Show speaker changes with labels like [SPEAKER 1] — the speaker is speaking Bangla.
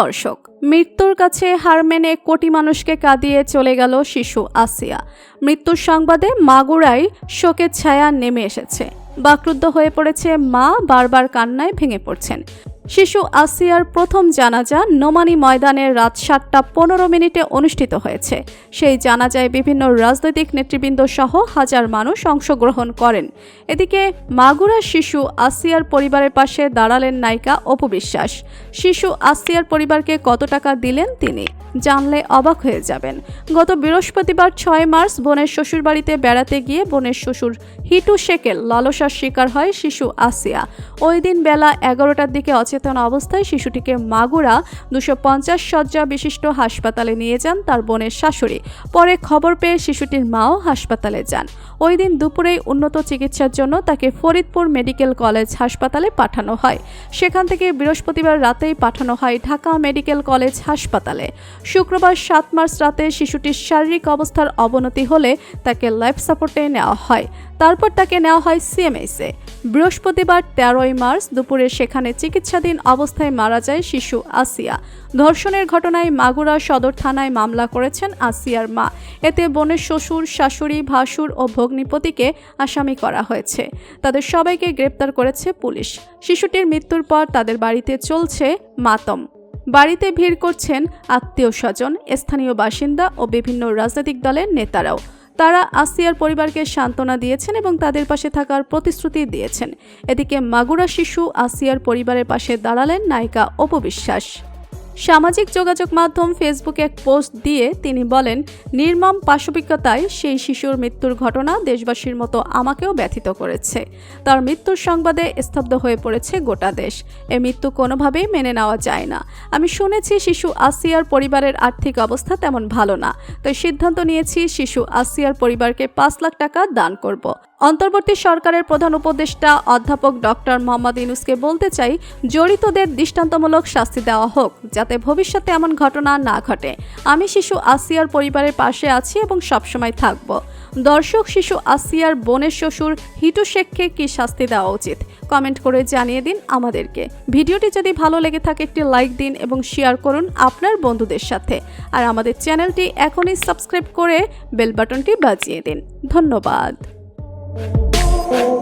[SPEAKER 1] দর্শক, মৃত্যুর কাছে হার মেনে কোটি মানুষকে কাঁদিয়ে চলে গেল শিশু আসিয়া। মৃত্যুর সংবাদে মাগুরায় শোকের ছায়া নেমে এসেছে। বাকরুদ্ধ হয়ে পড়েছে মা, বারবার কান্নায় ভেঙে পড়ছেন। শিশু আসিয়ার প্রথম জানাজা নোমানি ময়দানে রাত সাতটা পনেরো মিনিটে অনুষ্ঠিত হয়েছে। সেই জানাজায় বিভিন্ন রাজনৈতিক নেতৃবৃন্দ সহ হাজার মানুষ অংশগ্রহণ করেন। এদিকে মাগুরা শিশু আসিয়ার পরিবারের পাশে দাঁড়ালেন নায়িকা অপু বিশ্বাস। শিশু আসিয়ার পরিবারকে কত টাকা দিলেন তিনি জানলে অবাক হয়ে যাবেন। গত বৃহস্পতিবার ছয় মার্চ বোনের শ্বশুরবাড়িতে বেড়াতে গিয়ে বোনের শ্বশুর হিটু শেকেল লালসার শিকার হয় শিশু আসিয়া। ওই দিন বেলা এগারোটার দিকে অচেতন অবস্থায় শিশুটিকে মাগুরা দুশো পঞ্চাশ শয্যা বিশিষ্ট হাসপাতালে নিয়ে যান তার বোনের শাশুড়ি। পরে খবর পেয়ে শিশুটির মাও হাসপাতালে যান। ওই দিন দুপুরেই উন্নত চিকিৎসার জন্য তাকে ফরিদপুর মেডিকেল কলেজ হাসপাতালে পাঠানো হয়। সেখান থেকে বৃহস্পতিবার রাতেই পাঠানো হয় ঢাকা মেডিকেল কলেজ হাসপাতালে। শুক্রবার সাত মার্চ রাতে শিশুটির শারীরিক অবস্থার অবনতি হলে তাকে লাইফ সাপোর্টে নেওয়া হয়। তারপর তাকে নেওয়া হয় সিএমএসে বৃহস্পতিবার তেরোই মার্চ দুপুরে সেখানে চিকিৎসাধীন অবস্থায় মারা যায় শিশু আসিয়া। ধর্ষণের ঘটনায় মাগুরা সদর থানায় মামলা করেছেন আসিয়ার মা। এতে বোনের শ্বশুর, শাশুড়ি, ভাসুর ও ভগ্নিপতিকে আসামি করা হয়েছে। তাদের সবাইকে গ্রেপ্তার করেছে পুলিশ। শিশুটির মৃত্যুর পর তাদের বাড়িতে চলছে মাতম। বাড়িতে ভিড় করছেন আত্মীয় স্বজন, স্থানীয় বাসিন্দা ও বিভিন্ন রাজনৈতিক দলের নেতারাও। তারা আসিয়ার পরিবারকে সান্ত্বনা দিয়েছেন এবং তাদের পাশে থাকার প্রতিশ্রুতি দিয়েছেন। এদিকে মাগুরা শিশু আসিয়ার পরিবারের পাশে দাঁড়ালেন নায়িকা অপবিশ্বাস সামাজিক যোগাযোগ মাধ্যম ফেসবুকে এক পোস্ট দিয়ে তিনি বলেন, নির্মম পাশবিকতায় সেই শিশুর মৃত্যুর ঘটনা দেশবাসীর মতো আমাকেও ব্যথিত করেছে। তার মৃত্যুর সংবাদে স্তব্ধ হয়ে পড়েছে গোটা দেশ। এ মৃত্যু কোনোভাবেই মেনে নেওয়া যায় না। আমি শুনেছি শিশু আসিয়ার পরিবারের আর্থিক অবস্থা তেমন ভালো না। তাই সিদ্ধান্ত নিয়েছি শিশু আসিয়ার পরিবারকে পাঁচ লাখ টাকা দান করব। অন্তর্বর্তী সরকারের প্রধান উপদেষ্টা অধ্যাপক ডক্টর মোহাম্মদ ইনুসকে বলতে চাই, জড়িতদের দৃষ্টান্তমূলক শাস্তি দেওয়া হোক, যাতে ভবিষ্যতে এমন ঘটনা না ঘটে। আমি শিশু আসিয়ার পরিবারের পাশে আছি এবং সবসময় থাকব। দর্শক, শিশু আসিয়ার বোনের শ্বশুর হিটু শেখকে কি শাস্তি দেওয়া উচিত? কমেন্ট করে জানিয়ে দিন আমাদেরকে। ভিডিওটি যদি ভালো লেগে থাকে, একটি লাইক দিন এবং শেয়ার করুন আপনার বন্ধুদের সাথে। আর আমাদের চ্যানেলটি এখনই সাবস্ক্রাইব করে বেল বাটনটি বাজিয়ে দিন। ধন্যবাদ। Oh.